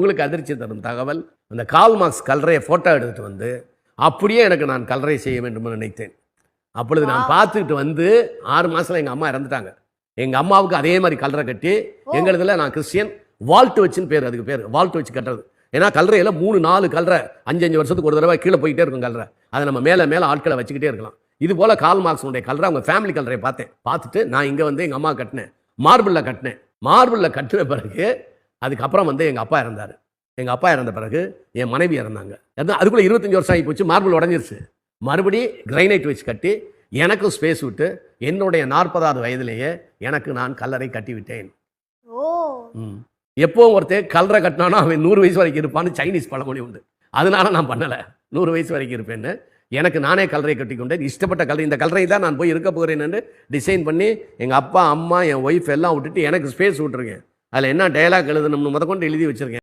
உங்களுக்கு அதிர்ச்சி தரும் தகவல் அந்த கால் மார்க்ஸ் கல்லறையை ஃபோட்டோ எடுத்துட்டு வந்து அப்படியே எனக்கு நான் கல்லறை செய்ய வேண்டும் நினைத்தேன். அப்பொழுது நான் பார்த்துக்கிட்டு வந்து ஆறு மாசத்துல எங்கள் அம்மா இறந்துட்டாங்க. எங்கள் அம்மாவுக்கு அதே மாதிரி கல்லறை கட்டி எங்களுதுல நான் கிறிஸ்டியன் வால்ட் வச்சுன்னு பேர் அதுக்கு பேர் வால்ட் வச்சு கட்டுறது. ஏன்னா கல்லறையில் மூணு நாலு கல்லறை அஞ்சு அஞ்சு வருஷத்துக்கு ஒரு தடவை கீழே போயிட்டே இருக்கும் கல்லறை அதை நம்ம மேலே மேலே ஆட்களை வச்சுக்கிட்டே இருக்கலாம். இது போல கால் மார்க்ஸுடைய கல்லறை அவங்க ஃபேமிலி கல்லறையை பார்த்தேன். பார்த்துட்டு நான் இங்கே வந்து எங்கள் அம்மா கட்டினேன். மார்பிளில் கட்டினேன். மார்பிளில் கட்டின பிறகு அதுக்கப்புறம் வந்து எங்கள் அப்பா இறந்தார். எங்கள் அப்பா இறந்த பிறகு என் மனைவி இறந்தாங்க. அதுக்குள்ளே இருபத்தஞ்சி வருஷம் ஆகி போச்சு மார்பிள் உடஞ்சிருச்சு. மறுபடி கிரைனைட் வச்சு கட்டி எனக்கும் ஸ்பேஸ் விட்டு என்னுடைய நாற்பதாவது வயதிலேயே எனக்கு நான் கல்லறை கட்டி விட்டேன் ஓ. ம். எப்பவும் ஒருத்தன் கல்லறை கட்டினானோ அவன் நூறு வயசு வரைக்கும் இருப்பான்னு சைனீஸ் பழமொழி உண்டு. அதனால நான் பண்ணலை. நூறு வயசு வரைக்கும் இருப்பேன்னு. எனக்கு நானே கல்லறை கட்டி கொண்டேன் இஷ்டப்பட்ட கல்லறை இந்த கல்லறை தான் நான் போய் இருக்க போகிறேன்னு டிசைன் பண்ணி எங்கள் அப்பா அம்மா என் ஒய்ஃப் எல்லாம் விட்டுட்டு எனக்கு ஸ்பேஸ் விட்டுருக்கேன். அதில் என்ன டயலாக் எழுதணும்னு முத எழுதி வச்சிருக்கேன்.